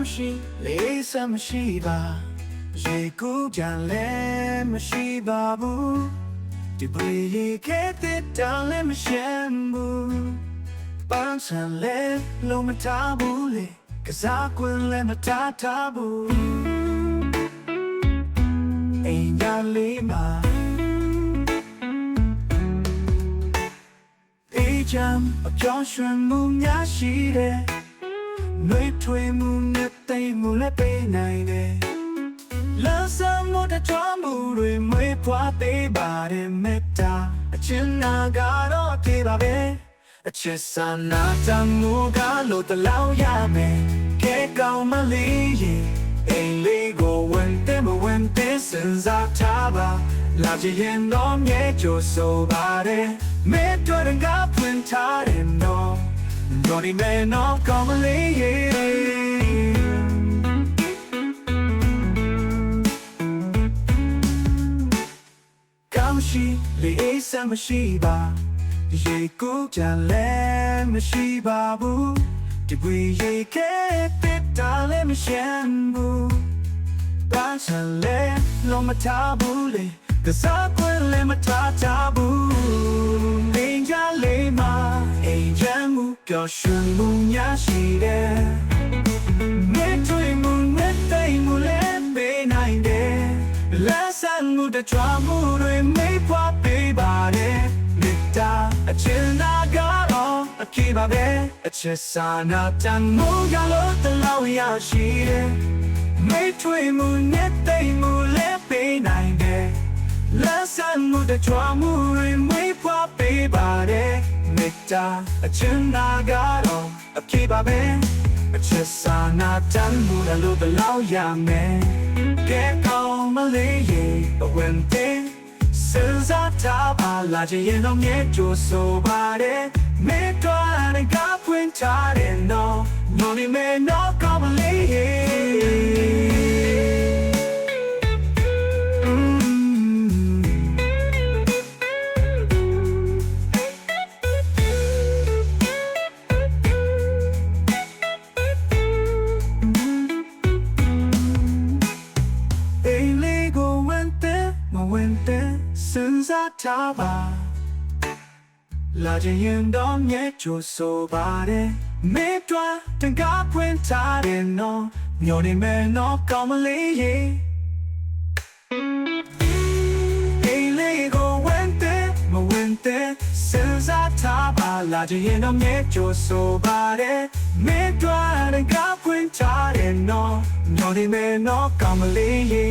မရှိလေးစမရှိပါရေကူးကြလည်းမရှိပါဘူးဒီပရိရေခဲတဲ့တောင်းလည်းမရှမ်းဘူးပန်းစံလည်းလုံးမထားဘူးလေကစားကွင်းလည်းမထားထားဘူးအိမ်ရလေးမှာအေးချမ်းအပြောင်းရွှင်မှုများရှိတယ်။နှွေးထွေးမှု နဲ့တိမ်မှုလည်းပေးနိုင်တယ်။လမ်းဆောင်မှုတထွားမှုတွေမွေးဖွားပေးပါတယ်မေတ္တာအချင်းနာကတော့ပြေပါပဲ။အချစ်စာနာတမှုကလို့တလောင်းရမယ်။ကဲကောင်းမလေးရင်အိမ်လေးကိုဝင်တယ်မဝင်တယ်စဉ်းစားထားပါလာကြည့်ရင်တော့မြဲကြိုးဆိုပါတယ်မဲတော်ရင်ကဖွင့်ထားတယ်နော်တော်ဒီမဲနော်ကော မလေးရေကောင်းရှိလေအေးစမ်းမရှိပါရေကူးကြလည်းမရှိပါဘူးဒီပွေရေခဲတစ်တာလည်းမရှမ်းဘူးဘာချန်လဲလုံးမထားဘူးလေကစားကွယ်လည်းမထားချဘူးနေကြလေးမှာအိမ်ချမ်းမှုပျော်ရွှင်မှုများရှိတယ် မှုတကြွမှုတွေမိဖွားပေးပါတယ်မေတ္တာအချင်းနာကတော့အကိပါပဲအချစ်စာနာတန်မှုကလို့တလောက်ရရှိတယ်မေထွေမှုနဲ့တိမ်မှုလည်းပေးနိုင်တယ်လက်ဆန်မှုတကြွမှုတွေမေးဖွားပေးပါတယ်မေတ္တာအချင်းနာကတော့အပြေပါပဲအချက်စာနာတမ်းမှုလည်းဘယ်လောက်ရမယ်ကဲကောင်းမလေးရေအ ဝင်တဲ့စဉ်းစားထားပါလာချင်ရင်တော့မြဲကြိုးဆိုပါတယ်မေတ္တာနဲ့ကဖွင့်ထားတယ်နော်နော်နေမဲနော်ကော င်တဲ့စဉ်းစားထားပါလာချင်ရင်တော့မြဲကြိုးဆိုပါတယ်မေတ္တာတန်ကားဖွင့်ထားတယ်နော်မျောနေမယ်နော်ကောင်းမလေးရေအိမ်လေးကိုဝင်တဲ့မဝင်တဲ့စဉ်းစားထားပါလာချင်ရင်တော့မြဲကြိုးဆိုပါတယ်မေတ္တာတန်ကားဖွင့်ထားတယ်နော်မျောနေမယ်နော်ကောင်းမလေးရေ